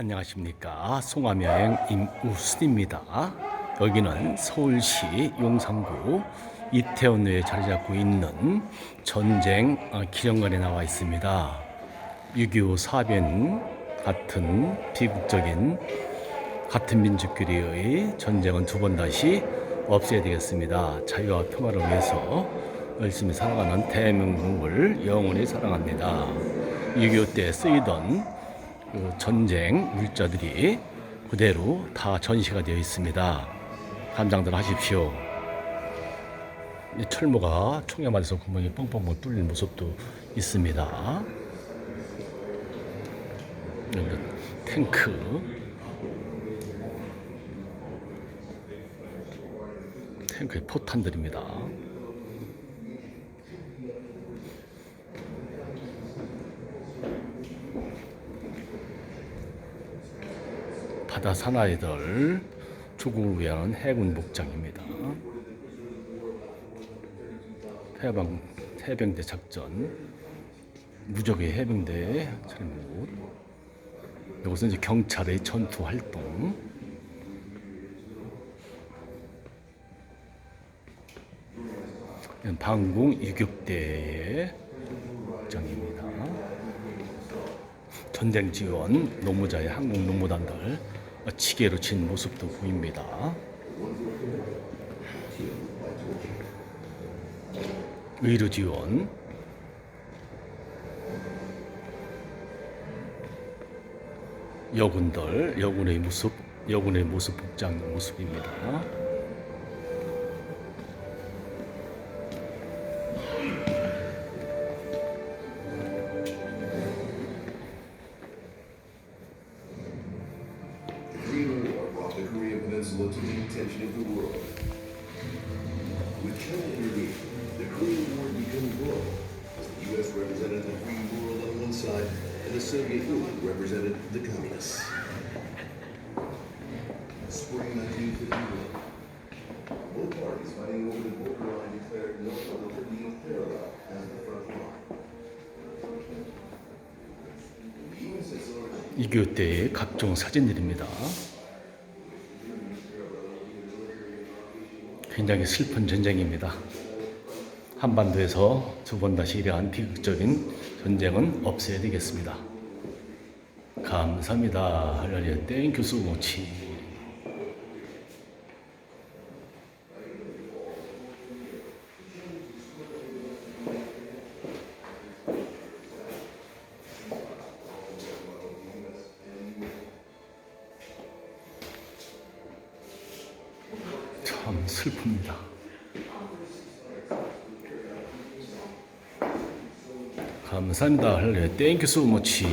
안녕하십니까. 송암 여행 임우순입니다. 여기는 서울시 용산구 이태원로에 자리 잡고 있는 전쟁 어, 기념관에 나와 있습니다. 6.25 사변 같은 비극적인 같은 민족끼리의 전쟁은 두 번 다시 없애야 되겠습니다. 자유와 평화를 위해서 열심히 살아가는 대한민국을 영원히 사랑합니다. 6.25 때 쓰이던 그 전쟁 물자들이 그대로 다 전시가 되어 있습니다. 감장들 하십시오. 이 철모가 총에 맞아서 구멍이 뻥뻥뻥 뚫린 모습도 있습니다. 탱크. 탱크의 포탄들입니다. 바다 사나이들 조국을 위한 해군 복장입니다. 해방 해병대 작전 무적의 해병대 차림옷 이것은 이제 경찰의 전투 활동 방공 이급대의 복장입니다. 전쟁 지원 노무자의 한국 노무단들 지게로 친 모습도 보입니다. 의료 지원 여군들 여군의 모습 여군의 모습 복장 모습입니다. Korean War brought the Korean Peninsula to the attention of the world. With China intervening, the Korean War became global, as the U.S. represented the free world on one side, and the Soviet Union represented the communists. Spring 1951. Both parties fighting over the borderline declared no other being parallel as the front line. The 2.25 때의 각종 사진들입니다. 굉장히 슬픈 전쟁입니다. 한반도에서 두 번 다시 이러한 비극적인 전쟁은 없애야 되겠습니다. 감사합니다. 할렐루야. 땡큐 소모치. 참 슬픕니다. 감사합니다. 할렐루야. 땡큐 소모치.